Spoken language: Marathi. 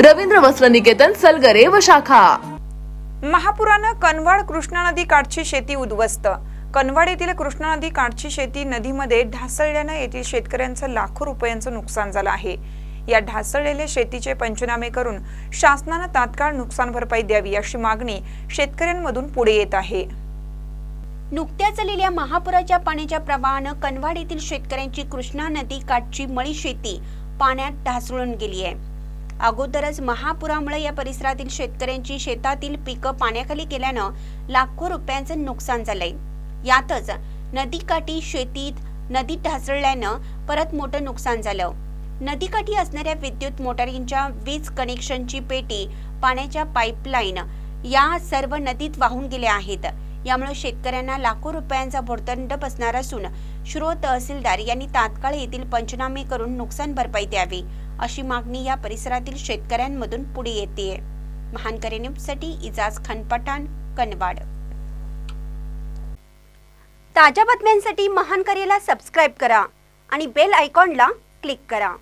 रवींद्र वस्त्र निकेतन सलगरे व शाखा. महापुरानं कनवाड कृष्णा नदी काठची शेती उद्ध्वस्त. कनवाड येथील कृष्णा नदी काठची शेती नदीमध्ये ढासळल्यानं येथील शेतकऱ्यांचं लाखो रुपयांचं नुकसान झालं आहे. या ढासळलेल्या शेतीचे पंचनामे करून शासनानं तात्काळ नुकसान भरपाई द्यावी अशी मागणी शेतकऱ्यांमधून पुढे येत आहे. नुकत्याच आलेल्या महापुराच्या पाण्याच्या प्रवाहानं कनवाड येथील शेतकऱ्यांची कृष्णा नदी काठची मळी शेती पाण्यात ढासळून गेली आहे. अगोदरच महापुरामुळे या परिसरातील शेतकऱ्यांची शेतातील पिकं पाण्याखाली गेल्यानं लाखो रुपयांचं नुकसान झालंय. यातच नदीकाठी शेतीत नदीत ढासळल्यानं परत मोठं नुकसान झालं. नदीकाठी असणाऱ्या विद्युत मोटारींच्या वीज कनेक्शनची पेटी पाण्याच्या पाईपलाईन या सर्व नदीत वाहून गेल्या आहेत. यामुळे शेतकऱ्यांना लाखो रुपयांचा भोर्दंड बसणार असून श्रो तहसीलदार यांनी तात्काळ येथील पंचनामे करून नुकसान भरपाई द्यावी. अशी मागणी या परिसरातील शेतकऱ्यांमधून पुढे येते. महानकरे न्यूजसाठी इजाज खान कनवाड. ताज्या बातम्यांसाठी महानकरेला सबस्क्राईब करा आणि बेल आयकॉनला क्लिक करा.